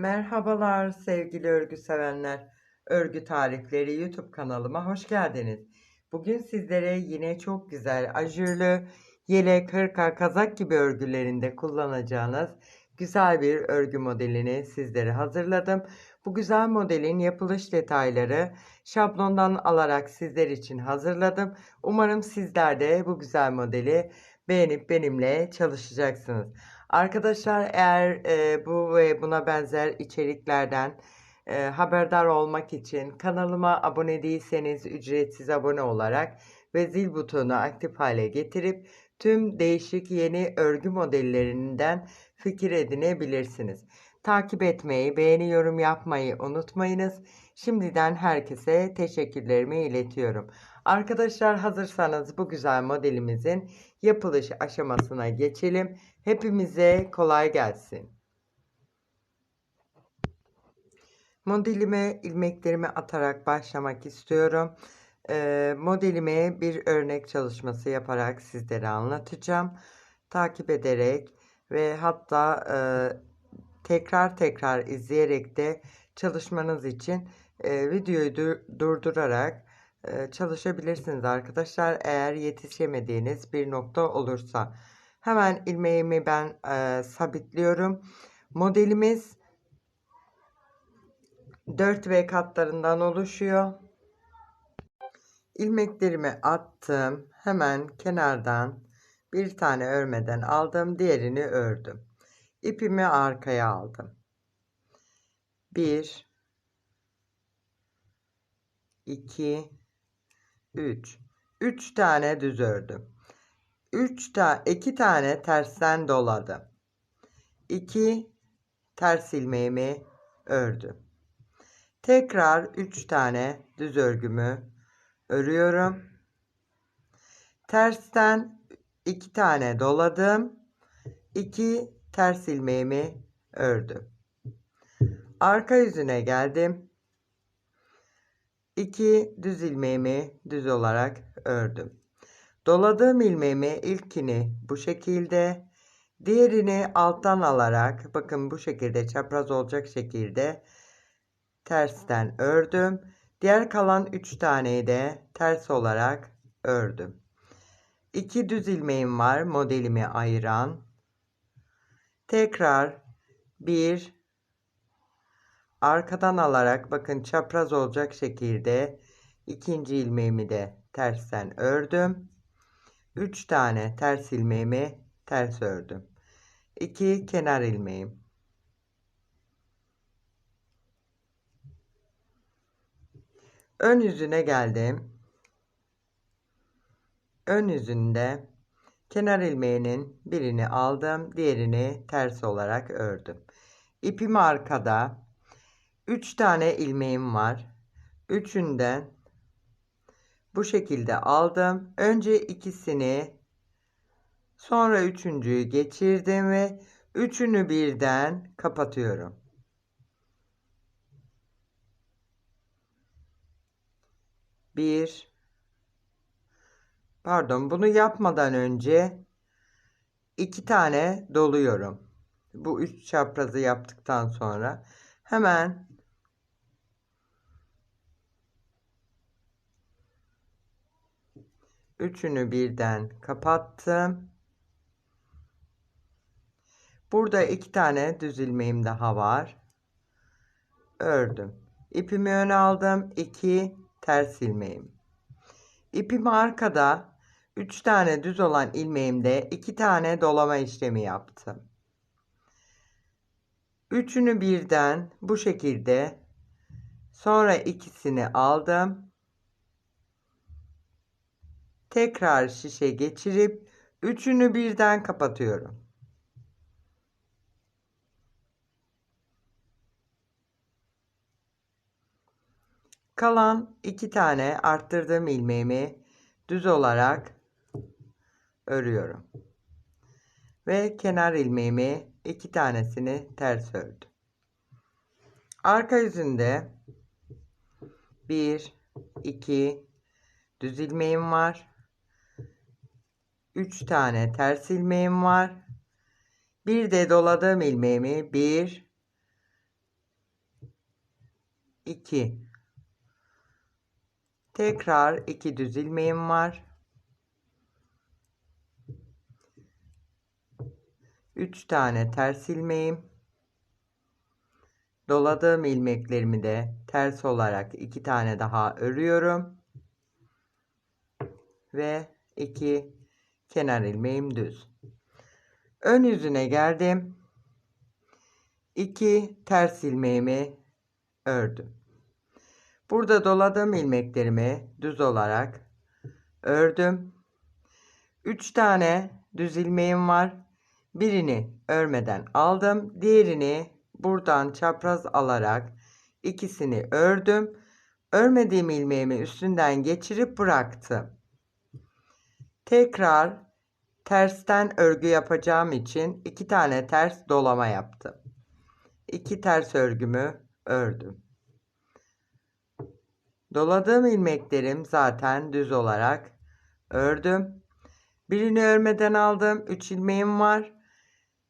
Merhabalar sevgili örgü sevenler. Örgü tarifleri YouTube kanalıma hoş geldiniz. Bugün sizlere yine çok güzel ajurlu yelek, hırka, kazak gibi örgülerinde kullanacağınız güzel bir örgü modelini sizlere hazırladım. Bu güzel modelin yapılış detayları şablondan alarak sizler için hazırladım. Umarım sizler de bu güzel modeli beğenip benimle çalışacaksınız. Arkadaşlar eğer e, bu ve buna benzer içeriklerden e, haberdar olmak için kanalıma abone değilseniz ücretsiz abone olarak ve zil butonunu aktif hale getirip tüm değişik yeni örgü modellerinden fikir edinebilirsiniz. Takip etmeyi, beğeni yorum yapmayı unutmayınız. Şimdiden herkese teşekkürlerimi iletiyorum. Arkadaşlar hazırsanız bu güzel modelimizin yapılış aşamasına geçelim. Hepimize kolay gelsin. Modelime ilmeklerimi atarak başlamak istiyorum. Ee, modelime bir örnek çalışması yaparak sizlere anlatacağım. Takip ederek ve hatta e, tekrar tekrar izleyerek de çalışmanız için e, videoyu dur durdurarak çalışabilirsiniz arkadaşlar. Eğer yetişemediğiniz bir nokta olursa. Hemen ilmeğimi ben e, sabitliyorum. Modelimiz 4V katlarından oluşuyor. İlmeklerimi attım. Hemen kenardan bir tane örmeden aldım. Diğerini ördüm. İpimi arkaya aldım. 1 2 3 3 tane düz ördüm. 3 ta 2 tane tersten doladım. 2 ters ilmeğimi ördüm. Tekrar 3 tane düz örgümü örüyorum. Tersten 2 tane doladım. 2 ters ilmeğimi ördüm. Arka yüzüne geldim. 2 düz ilmeğimi düz olarak ördüm. Doladığım ilmeğimi ilkini bu şekilde, diğerini alttan alarak bakın bu şekilde çapraz olacak şekilde tersten ördüm. Diğer kalan 3 taneyi de ters olarak ördüm. 2 düz ilmeğim var modelimi ayıran. Tekrar 1 arkadan alarak bakın çapraz olacak şekilde ikinci ilmeğimi de tersten ördüm. 3 tane ters ilmeğimi ters ördüm. 2 kenar ilmeğim. Ön yüzüne geldim. Ön yüzünde kenar ilmeğinin birini aldım, diğerini ters olarak ördüm. İpim arkada. 3 tane ilmeğim var. Üçünden bu şekilde aldım. Önce ikisini sonra üçüncüyü geçirdim ve üçünü birden kapatıyorum. Bir pardon bunu yapmadan önce iki tane doluyorum. Bu üç çaprazı yaptıktan sonra hemen Üçünü birden kapattım. Burada iki tane düz ilmeğim daha var. Ördüm. İpimi öne aldım. iki ters ilmeğim. İpimi arkada üç tane düz olan ilmeğimde iki tane dolama işlemi yaptım. Üçünü birden bu şekilde sonra ikisini aldım. Tekrar şişe geçirip üçünü birden kapatıyorum. Kalan iki tane arttırdığım ilmeğimi düz olarak örüyorum. Ve kenar ilmeğimi iki tanesini ters ördüm. Arka yüzünde 1 2 düz ilmeğim var. 3 tane ters ilmeğim var. Bir de doladığım ilmeğimi 1 2 tekrar 2 düz ilmeğim var. 3 tane ters ilmeğim. Doladığım ilmeklerimi de ters olarak 2 tane daha örüyorum. Ve 2 kenar ilmeğim düz ön yüzüne geldim 2 ters ilmeğimi ördüm. Burada doladığım ilmeklerimi düz olarak ördüm. 3 tane düz ilmeğim var. Birini örmeden aldım. Diğerini buradan çapraz alarak ikisini ördüm. Örmediğim ilmeğimi üstünden geçirip bıraktım. Tekrar tersten örgü yapacağım için iki tane ters dolama yaptım. 2 ters örgümü ördüm. Doladığım ilmeklerim zaten düz olarak ördüm. Birini örmeden aldım. 3 ilmeğim var.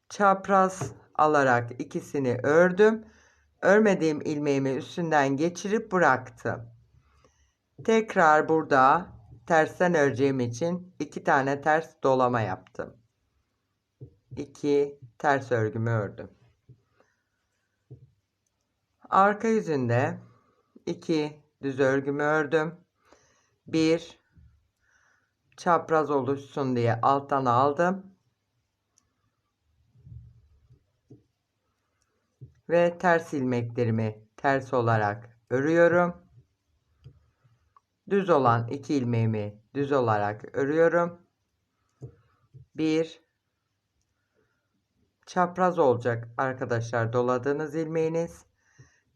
Çapraz alarak ikisini ördüm. Örmediğim ilmeğimi üstünden geçirip bıraktım. Tekrar burada tersten öreceğim için iki tane ters dolama yaptım. 2 ters örgümü ördüm. Arka yüzünde 2 düz örgümü ördüm. 1 çapraz oluşsun diye alttan aldım. Ve ters ilmeklerimi ters olarak örüyorum. Düz olan iki ilmeğimi düz olarak örüyorum. 1 çapraz olacak arkadaşlar doladığınız ilmeğiniz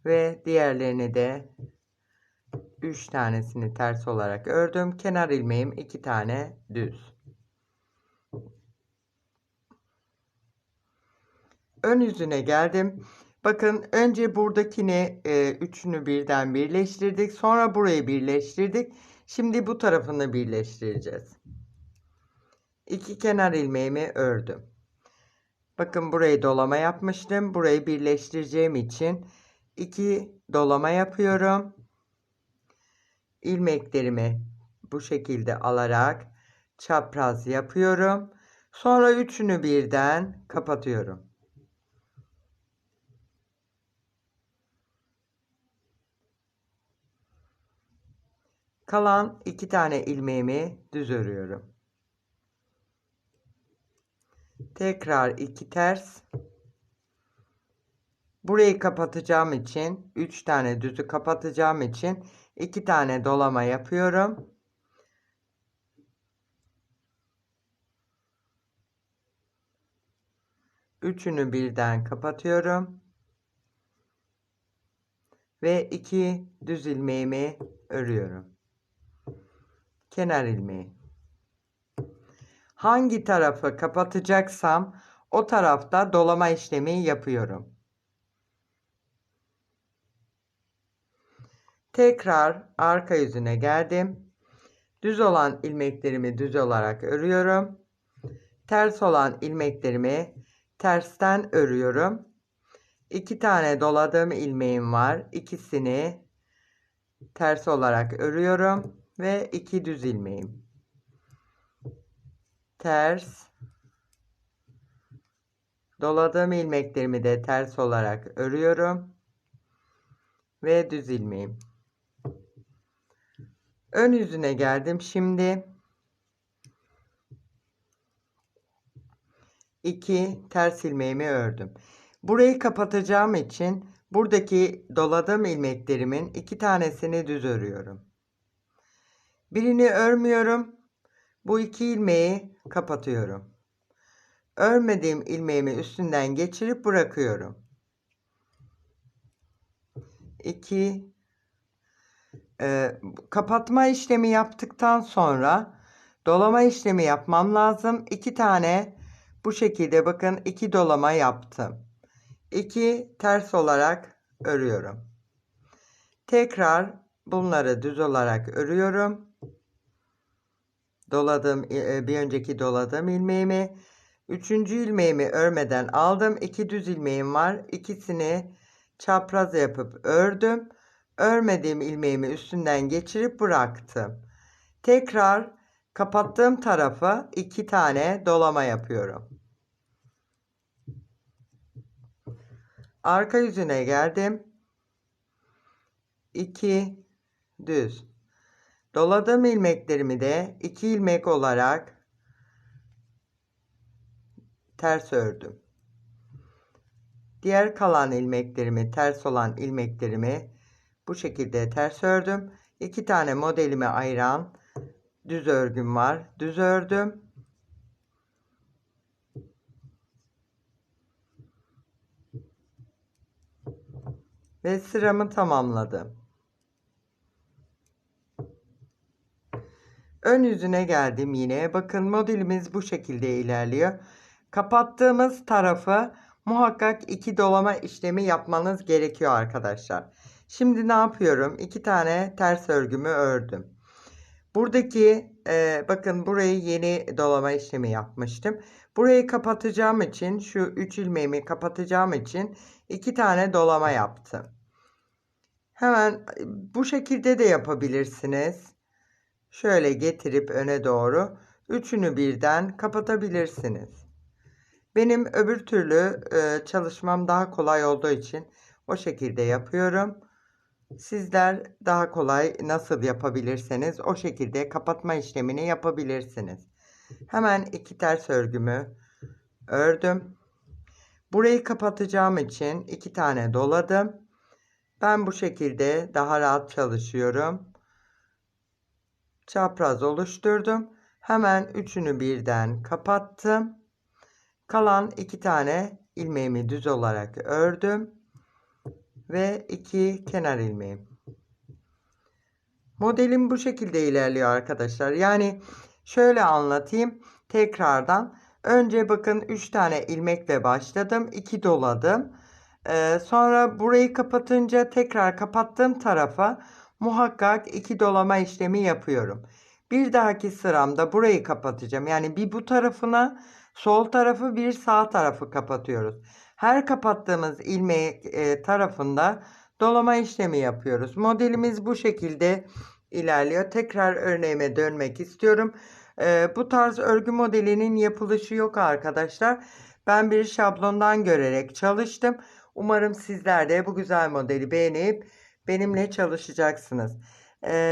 ve diğerlerini de 3 tanesini ters olarak ördüm. Kenar ilmeğim 2 tane düz. Ön yüzüne geldim. Bakın önce buradakini e, üçünü birden birleştirdik. Sonra burayı birleştirdik. Şimdi bu tarafını birleştireceğiz. İki kenar ilmeğimi ördüm. Bakın burayı dolama yapmıştım. Burayı birleştireceğim için 2 dolama yapıyorum. ilmeklerimi bu şekilde alarak çapraz yapıyorum. Sonra üçünü birden kapatıyorum. Kalan iki tane ilmeğimi düz örüyorum. Tekrar iki ters Burayı kapatacağım için 3 tane düzü kapatacağım için 2 tane dolama yapıyorum. Üçünü birden kapatıyorum. Ve iki düz ilmeğimi örüyorum. Kenar ilmeği. Hangi tarafı kapatacaksam o tarafta dolama işlemi yapıyorum. Tekrar arka yüzüne geldim. Düz olan ilmeklerimi düz olarak örüyorum. Ters olan ilmeklerimi tersten örüyorum. İki tane doladığım ilmeğim var. İkisini ters olarak örüyorum ve iki düz ilmeğim. Ters doladığım ilmeklerimi de ters olarak örüyorum ve düz ilmeğim. Ön yüzüne geldim. Şimdi iki ters ilmeğimi ördüm. Burayı kapatacağım için buradaki doladığım ilmeklerimin iki tanesini düz örüyorum. Birini örmüyorum. Bu iki ilmeği kapatıyorum. Örmediğim ilmeğimi üstünden geçirip bırakıyorum. 2 e, kapatma işlemi yaptıktan sonra dolama işlemi yapmam lazım. İki tane bu şekilde bakın iki dolama yaptım. İki ters olarak örüyorum. Tekrar bunları düz olarak örüyorum. Doladım bir önceki doladığım ilmeğimi üçüncü ilmeğimi örmeden aldım. İki düz ilmeğim var. İkisini çapraz yapıp ördüm. örmediğim ilmeğimi üstünden geçirip bıraktım. Tekrar kapattığım tarafa iki tane dolama yapıyorum. Arka yüzüne geldim. 2 düz. Doladığım ilmeklerimi de 2 ilmek olarak ters ördüm. Diğer kalan ilmeklerimi, ters olan ilmeklerimi bu şekilde ters ördüm. 2 tane modelimi ayıran düz örgüm var. Düz ördüm. Ve sıramı tamamladım. Ön yüzüne geldim yine. Bakın modelimiz bu şekilde ilerliyor. Kapattığımız tarafı muhakkak iki dolama işlemi yapmanız gerekiyor arkadaşlar. Şimdi ne yapıyorum? İki tane ters örgümü ördüm. Buradaki e, bakın burayı yeni dolama işlemi yapmıştım. Burayı kapatacağım için şu 3 ilmeğimi kapatacağım için iki tane dolama yaptım. Hemen bu şekilde de yapabilirsiniz. Şöyle getirip öne doğru üçünü birden kapatabilirsiniz. Benim öbür türlü e, çalışmam daha kolay olduğu için o şekilde yapıyorum. Sizler daha kolay nasıl yapabilirseniz o şekilde kapatma işlemini yapabilirsiniz. Hemen iki ters örgümü ördüm. Burayı kapatacağım için iki tane doladım. Ben bu şekilde daha rahat çalışıyorum. Çapraz oluşturdum. Hemen üçünü birden kapattım. Kalan iki tane ilmeğimi düz olarak ördüm ve iki kenar ilmeğim. Modelim bu şekilde ilerliyor arkadaşlar. Yani şöyle anlatayım tekrardan. Önce bakın 3 tane ilmekle başladım. 2 doladım. Ee, sonra burayı kapatınca tekrar kapattığım tarafa muhakkak 2 dolama işlemi yapıyorum. Bir dahaki sıramda burayı kapatacağım. Yani bir bu tarafına sol tarafı bir sağ tarafı kapatıyoruz. Her kapattığımız ilmek e, tarafında dolama işlemi yapıyoruz. Modelimiz bu şekilde ilerliyor. Tekrar örneğime dönmek istiyorum. E, bu tarz örgü modelinin yapılışı yok arkadaşlar. Ben bir şablondan görerek çalıştım. Umarım sizler de bu güzel modeli beğenip benimle çalışacaksınız.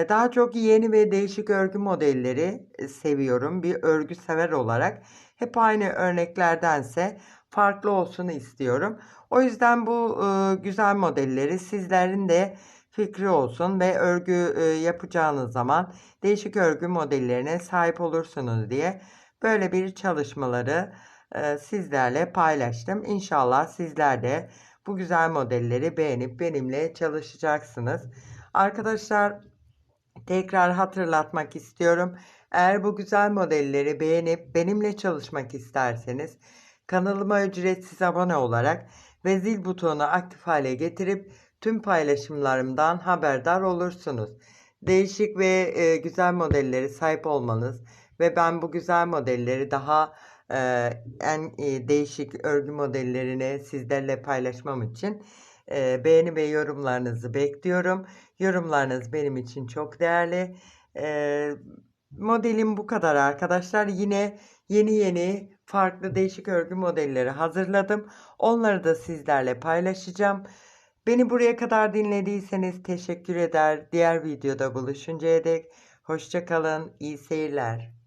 Daha çok yeni ve değişik örgü modelleri seviyorum. Bir örgü sever olarak hep aynı örneklerdense farklı olsun istiyorum. O yüzden bu güzel modelleri sizlerin de fikri olsun ve örgü yapacağınız zaman değişik örgü modellerine sahip olursunuz diye böyle bir çalışmaları sizlerle paylaştım. İnşallah sizler de bu güzel modelleri beğenip benimle çalışacaksınız. Arkadaşlar tekrar hatırlatmak istiyorum. Eğer bu güzel modelleri beğenip benimle çalışmak isterseniz kanalıma ücretsiz abone olarak ve zil butonunu aktif hale getirip tüm paylaşımlarımdan haberdar olursunuz. Değişik ve e, güzel modelleri sahip olmanız ve ben bu güzel modelleri daha en değişik örgü modellerini sizlerle paylaşmam için beğeni ve yorumlarınızı bekliyorum. Yorumlarınız benim için çok değerli. Modelim bu kadar arkadaşlar. Yine yeni yeni farklı değişik örgü modelleri hazırladım. Onları da sizlerle paylaşacağım. Beni buraya kadar dinlediyseniz teşekkür eder. Diğer videoda buluşuncaya dek hoşçakalın. İyi seyirler.